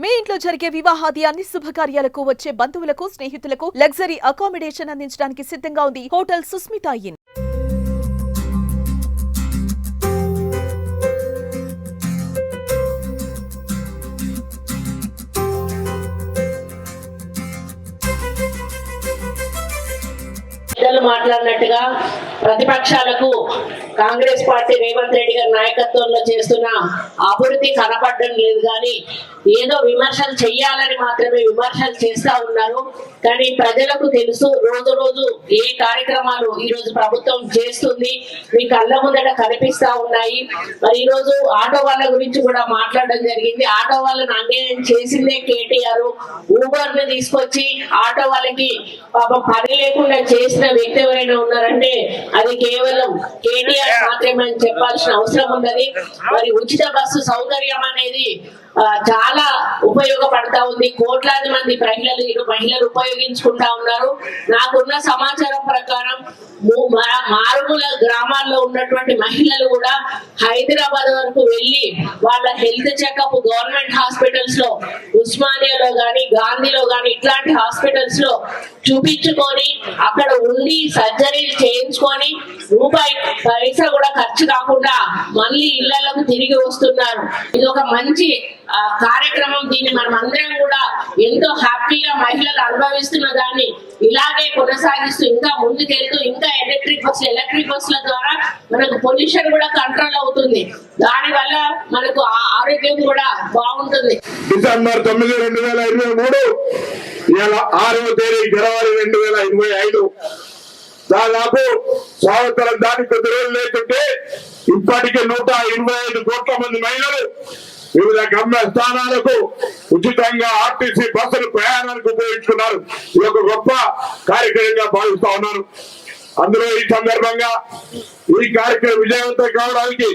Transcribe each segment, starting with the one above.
మీ ఇంట్లో జరిగే వివాహాది అన్ని శుభకార్యాలకు వచ్చే బంధువులకు స్నేహితులకు లగ్జరీ అకామిడేషన్ అందించడానికి సిద్ధంగా ఉంది హోటల్ సుస్మితా ఇన్. మాట్లాడినట్టుగా ప్రతిపక్షాలకు కాంగ్రెస్ పార్టీ రేవంత్ రెడ్డి గారి నాయకత్వంలో చేస్తున్న అభివృద్ధి కనపడడం లేదు కానీ ఏదో విమర్శలు చెయ్యాలని మాత్రమే విమర్శలు చేస్తా ఉన్నారు. కానీ ప్రజలకు తెలుసు రోజు రోజు ఏ కార్యక్రమాలు ఈ రోజు ప్రభుత్వం చేస్తుంది. మీ కళ్ళ ముందట కనిపిస్తా ఉన్నాయి. మరి ఈ రోజు ఆటో వాళ్ళ గురించి కూడా మాట్లాడడం జరిగింది. ఆటో వాళ్ళని అన్యాయం చేసిందే కేటీఆర్. ఊబర్ని తీసుకొచ్చి ఆటో వాళ్ళకి పాపం పని లేకుండా చేసిన వ్యక్తి ఎవరైనా ఉన్నారంటే అది కేవలం కేటీఆర్ మాత్రమే అని చెప్పాల్సిన అవసరం ఉన్నది. మరి ఉచిత బస్సు సౌకర్యం అనేది చాలా ఉపయోగపడతా ఉంది. కోట్లాది మంది మహిళలు మహిళలు ఉపయోగించుకుంటా ఉన్నారు. నాకున్న సమాచారం ప్రకారం మారుమూల గ్రామాల్లో ఉన్నటువంటి మహిళలు కూడా హైదరాబాద్ వరకు వెళ్ళి వాళ్ళ హెల్త్ చెకప్ గవర్నమెంట్ హాస్పిటల్స్లో ఉస్మానియాలో గాని గాంధీలో గాని ఇట్లాంటి హాస్పిటల్స్లో చూపించుకొని అక్కడ ఉండి సర్జరీలు చేయించుకొని రూపాయి పైసా కూడా ఖర్చు కాకుండా మళ్ళీ ఇళ్ళకు తిరిగి వస్తున్నారు. ఇది ఒక మంచి కార్యక్రమం. దీన్ని మనం అందరం కూడా ఎంతో హ్యాపీగా మహిళలు అనుభవిస్తున్న దాన్ని ఇలాగే కొనసాగిస్తూ ఇంకా ముందుకెళ్తూ ఇంకా ఎలక్ట్రిక్ బస్సులు ఎలక్ట్రిక్ బస్సుల ద్వారా మనకు పొల్యూషన్ కూడా కంట్రోల్ అవుతుంది. దాని వల్ల మనకు ఆ- ఆరోగ్యం కూడా బాగుంటుంది. డిసెంబర్ తొమ్మిది రెండు వేల ఇరవై మూడు ఇవాళ ఆరవ తేదీ ఫిబ్రవరి రెండు వేల ఇరవై ఐదు. దాదాపు సంవత్సరం దాటి కొద్ది రోజులు లేకుంటే ఇప్పటికే నూట ఇరవై ఐదు కోట్ల మంది మహిళలు వివిధ గమ్య స్థానాలకు ఉచితంగా ఆర్టీసీ బస్సులు ప్రయాణానికి ఉపయోగించుకున్నారు. ఇది ఒక గొప్ప కార్యక్రమంగా భావిస్తా ఉన్నాను. అందులో ఈ సందర్భంగా ఈ కార్యక్రమం విజయవంతం కావడానికి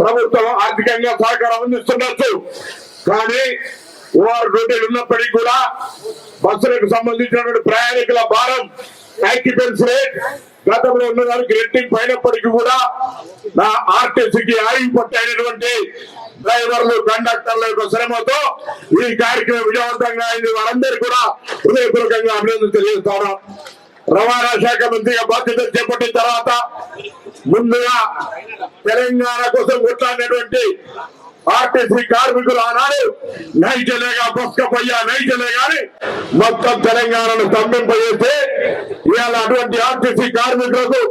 ప్రభుత్వం ఆర్థికంగా సహకారం అందిస్తుండొచ్చు. కానీ ఓఆర్ డ్యూటీలు ఉన్నప్పటికీ కూడా బస్సులకు సంబంధించినటువంటి ప్రయాణికుల భారం యాక్యుపెన్స్ రేట్ గతంలో ఉన్నదానికి రెట్టింపు అయినప్పటికీ కూడా నా ఆర్టీసీకి ఆయువు పట్టైనటువంటి డ్రైవర్లు కండక్టర్ల యొక్క శ్రమతో ఈ కార్యక్రమం విజయవంతంగా అయింది. వారందరూ కూడా హృదయపూర్వకంగా అభినందన తెలియజేస్తాను. రవాణా శాఖ మంత్రిగా బాధ్యత చేపట్టిన తర్వాత ముందుగా తెలంగాణ కోసం కొట్లాడినటువంటి ఆర్టీసీ కార్మికులు ఆనాడు నైజలేగా బస్కపోయ్యా నైజలే గాని మొత్తం తెలంగాణను స్తంభింపజేస్తే ఇవాళ అటువంటి ఆర్టీసీ కార్మికులకు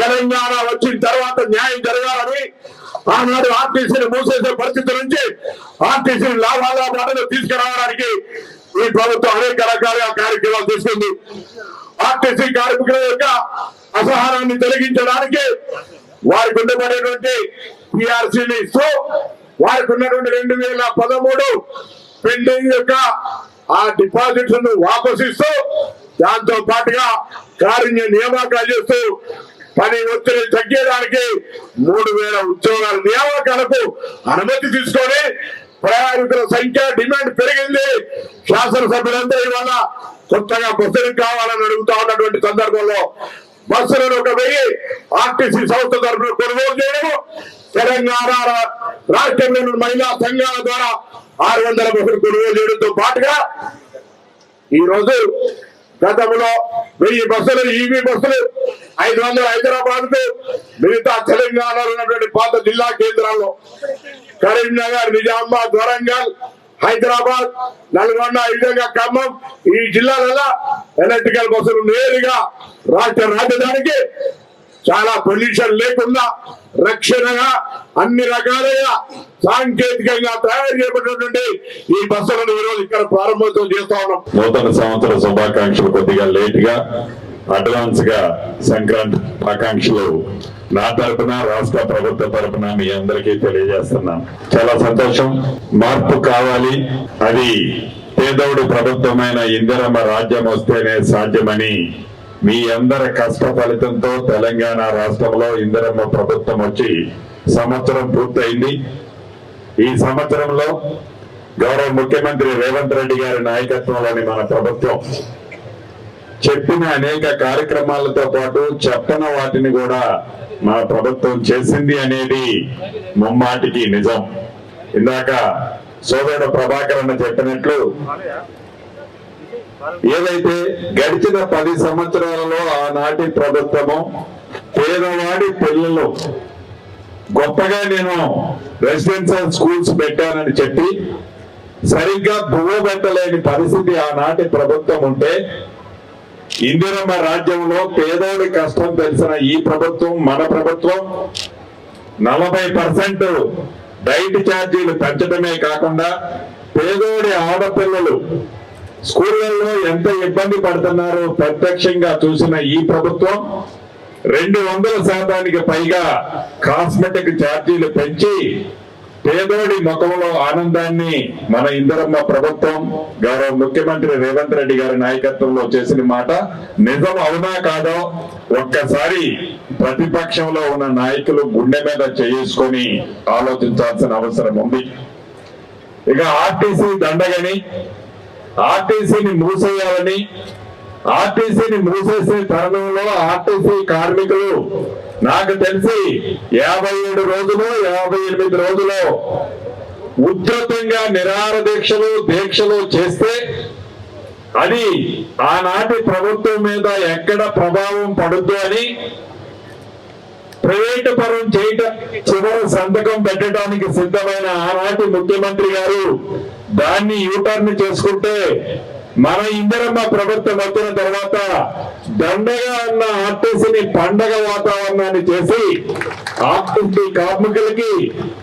తెలంగాణ వచ్చిన తర్వాత న్యాయం జరగాలని ఆనాడు ఆర్టీసీని మూసేసే పరిస్థితి నుంచి ఆర్టీసీని లాభాల బాటలో తీసుకురావడానికి ఈ ప్రభుత్వం అనేక రకాలుగా కార్యక్రమాలు తీసుకుంది. ఆర్టీసీ కార్మికుల యొక్క అసహనాన్ని తొలగించడానికి వారికి ఉండబడేటువంటి పిఆర్సీని ఇస్తూ వారికి ఉన్నటువంటి రెండు వేల పదమూడు పెండింగ్ యొక్క ఆ డిపాజిట్స్ను వాపసిస్తూ దాంతో పాటుగా కారుణ్య నియామకాలు చేస్తూ పని ఒత్తిడి తగ్గేదానికి మూడు వేల ఉద్యోగాల నియామకాలకు అనుమతి తీసుకొని ప్రయాణికుల సంఖ్య డిమాండ్ పెరిగింది. శాసనసభ్యులందరూ ఇవాళ కొత్తగా బస్సులు కావాలని అడుగుతా ఉన్నటువంటి సందర్భంలో బస్సులను ఒక వెయ్యి ఆర్టీసీ సంస్థ తరఫున కొనుగోలు చేయడము తెలంగాణ రాష్ట్రంలో మహిళా సంఘాల ద్వారా ఆరు వందల బస్సులు కొనుగోలు చేయడంతో పాటుగా ఈ రోజు గతంలో వెయ్యి బస్సులు ఈవీ బస్సులు ఐదు వందల హైదరాబాద్కు మిగతా తెలంగాణలో ఉన్నటువంటి పాత జిల్లా కేంద్రాల్లో కరీంనగర్ నిజామాబాద్ వరంగల్ హైదరాబాద్ నల్గొండ ఈ విధంగా ఖమ్మం ఈ జిల్లాలలో ఎలక్ట్రికల్ బస్సులు నేరుగా రాష్ట్ర రాజధానికి చాలా పొల్యూషన్ లేకుండా రక్షణగా అన్ని రకాలుగా సాంకేతికంగా తయారు చేయబడినటువంటి ఈ బస్సులను ఈరోజు ఇక్కడ ప్రారంభోత్సవం చేస్తా ఉన్నాం. నూతన సంవత్సర శుభాకాంక్షలు కొద్దిగా లేట్గా అడ్వాన్స్గా సంక్రాంతి ఆకాంక్షలు నా తరపున రాష్ట్ర ప్రభుత్వ తరపున మీ అందరికీ తెలియజేస్తున్నాం. చాలా సంతోషం. మార్పు కావాలి. అది పేదవుడు ప్రభుత్వమైన ఇందిరమ్మ రాజ్యం వస్తేనే సాధ్యమని మీ అందరి కష్ట ఫలితంతో తెలంగాణ రాష్ట్రంలో ఇందిరమ్మ ప్రభుత్వం వచ్చి సంవత్సరం పూర్తయింది. ఈ సంవత్సరంలో గౌరవ ముఖ్యమంత్రి రేవంత్ రెడ్డి గారి నాయకత్వంలోని మన ప్రభుత్వం చెప్పిన అనేక కార్యక్రమాలతో పాటు చెప్పన వాటిని కూడా మన ప్రభుత్వం చేసింది అనేది ముమ్మాటికి నిజం. ఇందాక సోదరుడు ప్రభాకర్ అన్న చెప్పినట్లు ఏదైతే గడిచిన పది సంవత్సరాలలో ఆనాటి ప్రభుత్వము పేదవాడి పిల్లలు గొప్పగా నేను రెసిడెన్షియల్ స్కూల్స్ పెట్టానని చెప్పి సరిగ్గా బువ్వ పెట్టలేని పరిస్థితి ఆనాటి ప్రభుత్వం ఉంటే ఇందిరమ్మ రాజ్యంలో పేదోడి కష్టం తెలిసిన ఈ ప్రభుత్వం మన ప్రభుత్వం నలభై పర్సెంట్ డైట్ ఛార్జీలు పెంచడమే కాకుండా పేదోడి ఆడపిల్లలు స్కూళ్ళల్లో ఎంత ఇబ్బంది పడుతున్నారో ప్రత్యక్షంగా చూసిన ఈ ప్రభుత్వం రెండు వందల శాతానికి పైగా కాస్మెటిక్ ఛార్జీలు పెంచి పేదోడి ముఖంలో ఆనందాన్ని మన ఇందరమ్మ ప్రభుత్వం గౌరవ ముఖ్యమంత్రి రేవంత్ రెడ్డి గారి నాయకత్వంలో చేసిన మాట నిజం అవునా కాదో ఒక్కసారి ప్రతిపక్షంలో ఉన్న నాయకులు గుండె మీద చేసుకొని ఆలోచించాల్సిన అవసరం ఉంది. ఇక ఆర్టీసీ దండగని ఆర్టీసీని మూసేయాలని ఆర్టీసీని మూసేసే తరుణంలో ఆర్టీసీ కార్మికులు నాకు తెలిసి యాభై ఏడు రోజులు యాభై ఎనిమిది రోజులు ఉధృతంగా నిరాహార దీక్షలు దీక్షలు చేస్తే అది ఆనాటి ప్రభుత్వం మీద ఎక్కడ ప్రభావం పడుద్దు అని ప్రైవేటు పరం చేయటం చివరి సంతకం పెట్టడానికి సిద్ధమైన ఆనాటి ముఖ్యమంత్రి గారు దాన్ని యూటర్న్ చేసుకుంటే మన ఇందిరమ్మ ప్రభుత్వం వచ్చిన తర్వాత దండగా ఉన్న ఆర్టీసీని పండగ వాతావరణాన్ని చేసి ఆర్టీసీ కార్మికులకి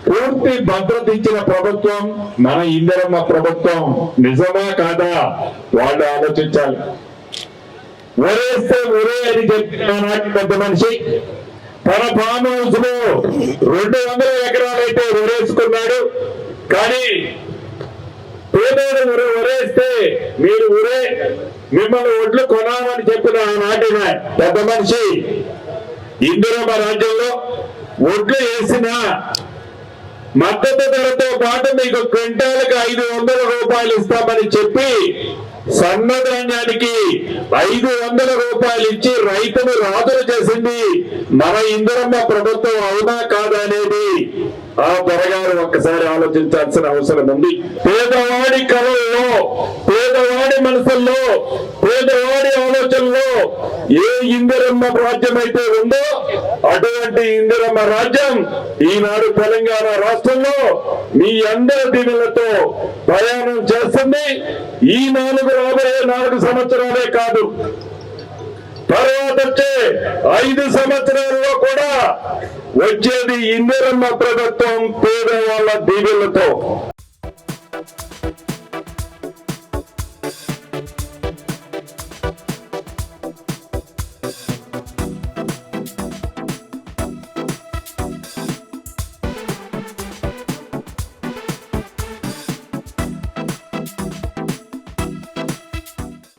పూర్తి భద్రత ఇచ్చిన ప్రభుత్వం మన ఇందిరమ్మ ప్రభుత్వం. నిజమా కాదా? వాళ్ళు ఆలోచించాలి. ఒరేస్తే ఒరే అని చెప్పిన పెద్ద మనిషి తన ఫామ్ హౌస్లో రెండు వందల ఎకరాలైతే ఉరేసుకున్నాడు. కానీ పేదోడు ఉరేస్తే మీరు ఉరే మిమ్మల్ని ఒడ్లు కొనామని చెప్పిన ఆనాటి నాటిన పెద్ద మనిషి ఇందులో మా రాజ్యంలో ఒడ్లు వేసిన మద్దతు ధరతో పాటు మీకు క్వింటాలకు ఐదు వందల రూపాయలు ఇస్తామని చెప్పి సన్నధాన్యానికి ఐదు వందల రూపాయలు ఇచ్చి రైతును రాజులు చేసింది మన ఇందిరమ్మ ప్రభుత్వం అవునా కాదా అనేది ఆ పొరగారు ఒక్కసారి ఆలోచించాల్సిన అవసరం ఉంది. పేదవాడి కళల్లో పేదవాడి మనసుల్లో ఏ ఇందిరమ్మ రాజ్యం అయితే ఉందో అటువంటి ఇందిరమ్మ రాజ్యం ఈనాడు తెలంగాణ రాష్ట్రంలో మీ అందరి దీనులతో ప్రయాణం చేస్తుంది. ఈ నాలుగు రాబోయే నాలుగు సంవత్సరాలే కాదు. తర్వాత వచ్చే ఐదు సంవత్సరాల్లో కూడా వచ్చేది ఇందిరమ్మ ప్రభుత్వం పేదవాళ్ళ దీవులతో.